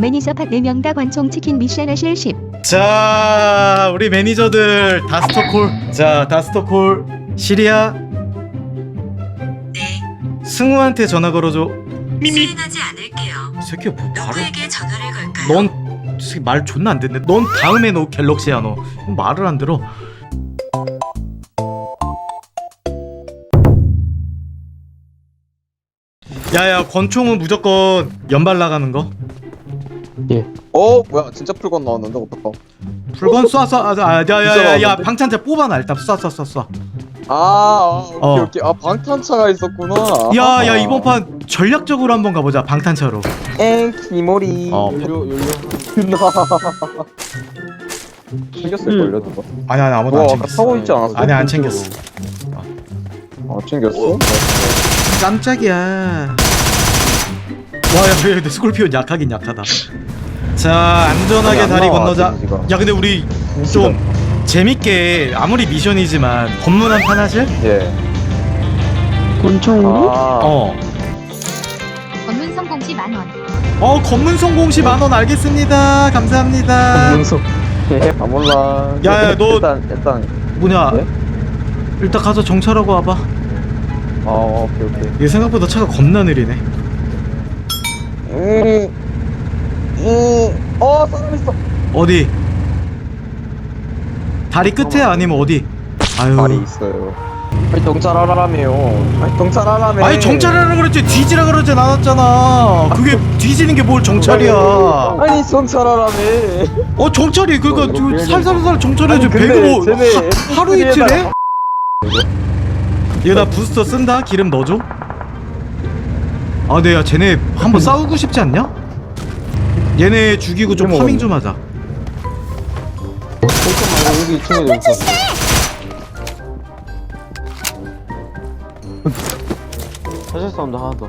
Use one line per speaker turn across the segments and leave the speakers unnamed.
매니저 팟 4명 다 관총 치킨 미션 하실 10.
자 우리 매니저들 다스터콜. 자 다스터콜 시리아.
네,
승우한테 전화 걸어줘.
수행하지 않을게요.
이 새끼 뭐 바로
누구에게 전화를 걸까요?
넌이 새끼 말 존나 안 듣네. 넌 다음에 너 갤럭시야 너. 그럼 말을 안 들어. 야야 권총은 무조건 연발 나가는 거
어? 뭐야 진짜 풀건 나왔는데 어떡하
불건 쏴 쏴 아, 야 야 야야
나왔는데?
방탄차 뽑아놔 일단. 쏴 쏴 쏴 쏴.
아, 아 오케이
어.
오케이. 아 방탄차가 있었구나.
야 야 이번 판 전략적으로 한번 가보자 방탄차로.
엥 기모리.
어,
연료 연료 챙겼을걸요 누가?
아니 아니 아무도 와안
아까
챙겼어.
타고 있지 않았어?
아니 안 챙겼어.
아 챙겼어?
깜짝이야 와야 근데 스콜피온 약하긴 약하다 자 안전하게
안
다리
나와,
건너자. 야 근데 우리 좀 재밌게 아무리 미션이지만 검문 한판 하실?
예
권총으로?
아,
어.
검문 성공 시 만원.
어 검문 성공 시 만원 알겠습니다 감사합니다
문석 아 몰라
야, 야, 너-
일단 일단
뭐냐
네?
일단 가서 정찰하고 와봐
아 오케이 오케이
얘 생각보다 차가 겁나 느리네
음, 음, 어 사람 있어.
어디? 다리 끝에 아니면 어디? 아유.
말이 있어요. 아니 경찰하라며요 아니 경찰하라며.
아니 정찰하라 그랬지. 뒤지라 그러지 않았잖아. 그게 뒤지는 게 뭘 정찰이야.
아니 경찰하라며.
어 정찰이 그니까
이거
저
미안해.
살살살 정찰해야지
아니, 근데
배그 뭐
쟤네
하, 하루
F3
이틀에? 얘 나 부스터 쓴다? 기름 넣어줘 아 근데 야 쟤네 한번 싸우고 싶지 않냐? 얘네 죽이고 좀 파밍 좀 하자.
잠깐만 여기 2층에도 있어
사실 사운드 하나 더.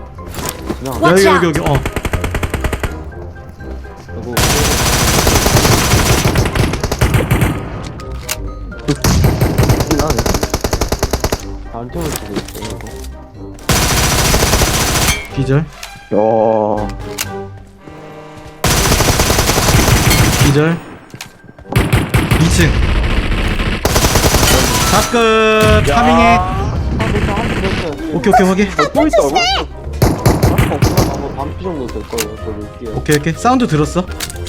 그냥
야 여기 여기 여기 어 기절?
야
기절? 2층. 다끝. 파밍해. 오케이 오케이 확인.
또 있다고?
반피 정도 될 거예요. 저 볼게요.
오케이 오케이. 사운드 들었어?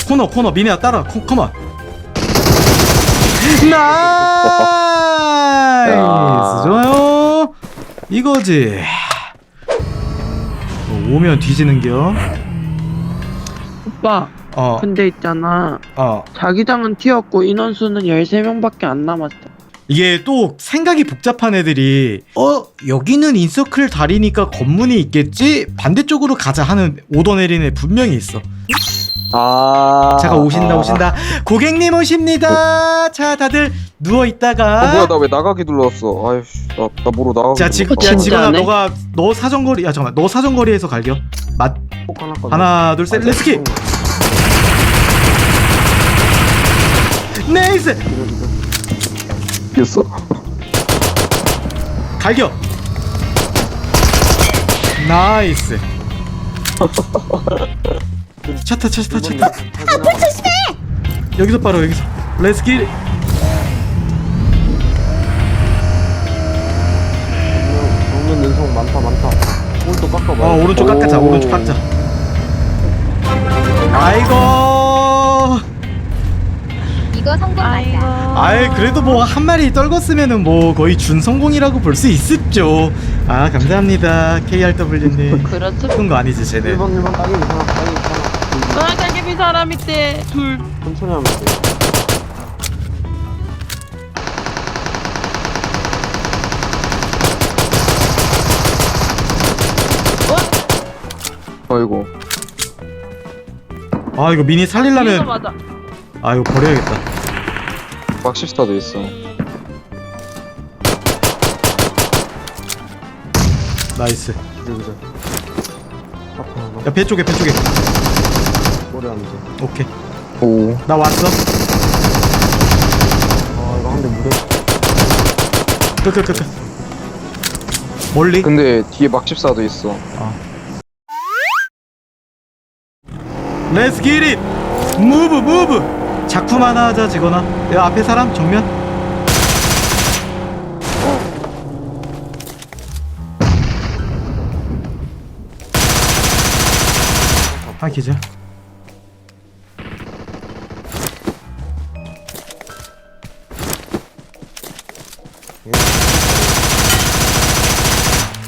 코너 코너. 미네야 따라. 코, 컴온. 나이스. 좋아요. 이거지. 어, 오면 뒤지는겨.
오빠
어어
근데 있잖아.
어.
자기장은 튀었고 인원수는 13명밖에 안 남았어
이게 또 생각이 복잡한 애들이 어 여기는 인서클 다리니까 검문이 있겠지? 반대쪽으로 가자 하는 오더 내리는 애 분명히 있어
아.
자가 오신다
아.
오신다. 고객님 오십니다. 자 다들 누워
아
있다가.
뭐야 나왜 나가기 눌렀어? 아이씨 나, 나 뭐로 나가기
자 지금
어,
야 지금아
진짜네?
너가 너 사정거리 야 잠깐 만. 너 사정거리에서 갈겨.
맞꼭 하나
둘 셋 렛츠키 네이스!
됐어?
갈겨. 나이스 차타 차타 차타 여기서 바로 여기서 렛츠키
정면 능성 많다 많다. 오른쪽 깎아봐.
어 오른쪽 깎자
오.
오른쪽 깎자 아이고
이거 성공 맞다.
아이 그래도 뭐 한 마리 떨궜으면은 뭐 거의 준성공이라고 볼 수 있습죠 아 감사합니다 KRW님
그렇죠
그런 거 아니지 쟤네
1번 1번 따기 괜찮아. 따기 괜찮 아.
아 갈개비 사람 있대 둘
천천히 하면 돼.
아이고
아 이거 미니 살리려면
맞아
아 이거 버려야겠다
박시스타도 있어
나이스
그래 그래. 앞에 하나.
야배 쪽에 배 쪽에
돼.
오케이.
오.
나 왔어.
아 이거 한 대 무대.
끄끄끄끄 멀리?
근데 뒤에 막십사도 있어.
아. 렛츠 기릿 무브 무브 작품 하나 하자 지거나 야 앞에 사람 정면. 한 기절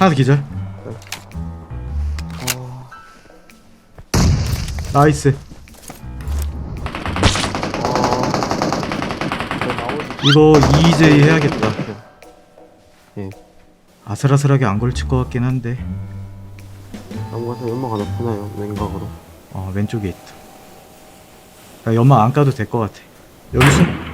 하나 더 기절 나이스 이거 EJ 해야겠다
예.
아슬아슬하게 안 걸칠 것 같긴 한데
나무 가서 연막 하나 푸나요? 왼각으로.
어 왼쪽에 있다 야 연막 안 까도 될 것 같아 여기 숨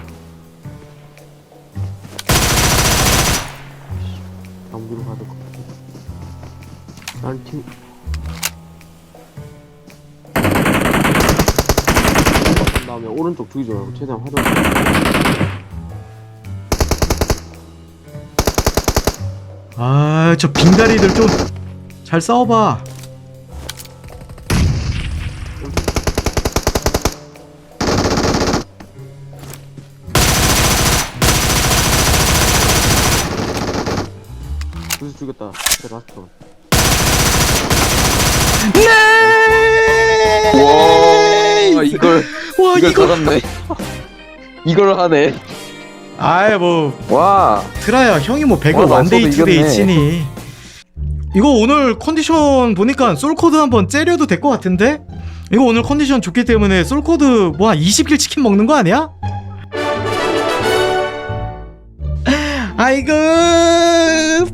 다음에 오른쪽 죽이지 말고 최대한 화장.
아저 빙다리들 좀 잘 싸워봐
부수 죽였다. 진짜 라스트.
와 이걸
와
이걸
이거
잡았네. 이걸 하네.
아이 뭐
와.
트라야 형이 뭐 배그
와, 나
원데이
없어도
투데이
이겼네.
치니 이거 오늘 컨디션 보니까 솔코드 한번 째려도 될 것 같은데? 이거 오늘 컨디션 좋기 때문에 솔코드 뭐 한 20킬 치킨 먹는 거 아니야? 아이고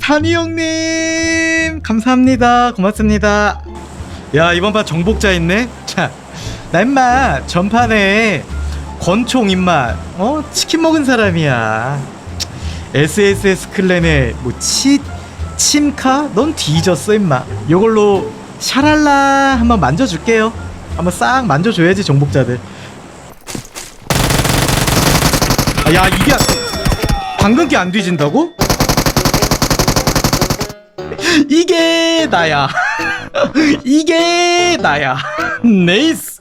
단이 형님 감사합니다 고맙습니다 야 이번 판 정복자 있네 자 나 임마 전판에 권총 임마 어? 치킨 먹은 사람이야. SSS 클랜의 뭐치 침카? 넌 뒤졌어 임마. 요걸로 샤랄라 한번 만져줄게요. 한번 싹 만져줘야지 정복자들. 아, 야 이게 방금 게 안 뒤진다고? 이게 나야. 이게 나야. 네이스